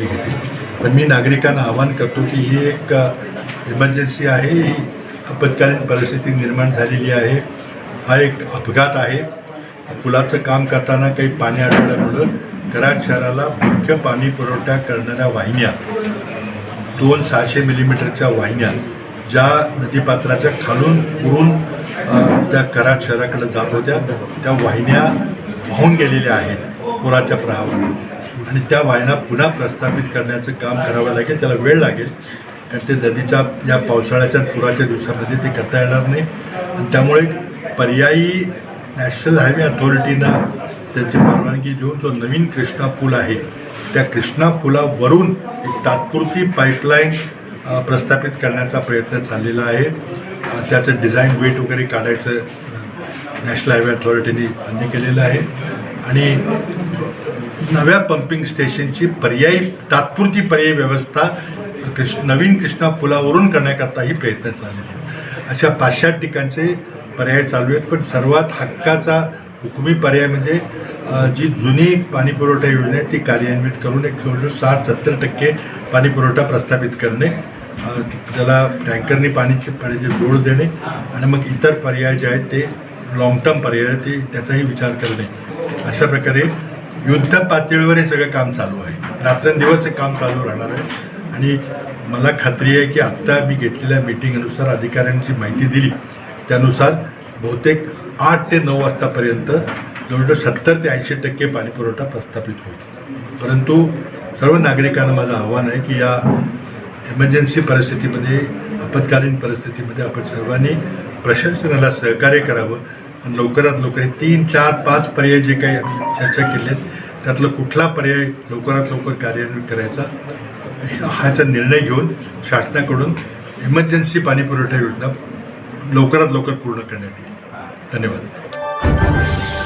काळजी घेते पण मी नागरिकांना आवाहन करतो की ही एक इमर्जन्सी आहे. ही आपत्कालीन परिस्थिती निर्माण झालेली आहे. हा एक अपघात आहे. पुलाचं काम करताना काही पाणी आढळल्यामुळं कराड शहराला मुख्य पाणी पुरवठा करणाऱ्या वाहिन्या दोन सहाशे मिलीमीटरच्या वाहिन्या ज्या नदीपात्राच्या खालून पुरून त्या कराड शहराकडे जात होत्या. त्या वाहिन्या वाहून गेलेल्या आहेत पुराच्या प्रहावर आणि त्या वाहिन्या पुन्हा प्रस्थापित करण्याचं काम करावं लागेल त्याला वेळ लागेल. कारण ते नदीच्या या पावसाळ्याच्या पुराच्या दिवसामध्ये ते करता येणार नाही. आणि त्यामुळे पर्यायी नॅशनल हायवे अथॉरिटीनं त्याची परवानगी देऊन जो नवीन कृष्णा पूल आहे त्या कृष्णा पुलावरून एक तात्पुरती पाईपलाईन प्रस्थापित करण्याचा प्रयत्न चाललेला आहे. त्याचं डिझाईन वेट वगैरे काढायचं नॅशनल हायवे अथॉरिटीने मान्य केलेलं आहे. आणि नव्या पंपिंग स्टेशनची पर्यायी तात्पुरती पर्यायी व्यवस्था कृष्ण नवीन कृष्णा पुलावरून करण्याकरताही प्रयत्न चाललेले आहेत. अशा पाचशे ठिकाणचे पर्याय चालू आहेत पण सर्वात हक्काचा हुकुमी पर्याय म्हणजे जी जुनी पाणीपुरवठा योजना आहे ती कार्यान्वित करून एक जवळजवळ साठ सत्तर टक्के पाणीपुरवठा प्रस्थापित करणे त्याला टँकरनी पाणीची पाण्याची जोड देणे आणि मग इतर पर्याय जे आहेत ते लाँग टर्म पर्याय आहेत, ते त्याचाही विचार करणे. अशा प्रकारे युद्ध पातळीवर हे सगळं काम चालू आहे. रात्रंदिवस हे काम चालू राहणार आहे. आणि मला खात्री आहे की आत्ता मी घेतलेल्या मिटिंगनुसार अधिकाऱ्यांची माहिती दिली त्यानुसार बहुतेक आठ ते नऊ वाजतापर्यंत जवळजवळ सत्तर ते ऐंशी टक्के पाणीपुरवठा प्रस्थापित होईल. परंतु सर्व नागरिकांना माझं आव्हान आहे की या इमर्जन्सी परिस्थितीमध्ये आपत्कालीन परिस्थितीमध्ये आपण सर्वांनी प्रशासनाला सहकार्य करावं. आणि लवकरात लवकर हे तीन चार पाच पर्याय जे काही आम्ही चर्चा केले आहेत त्यातला कुठला पर्याय लवकरात लवकर कार्यान्वित करायचा ह्याचा निर्णय घेऊन शासनाकडून इमर्जन्सी पाणी पुरवठा योजना लवकरात लवकर पूर्ण करण्यात येईल. धन्यवाद.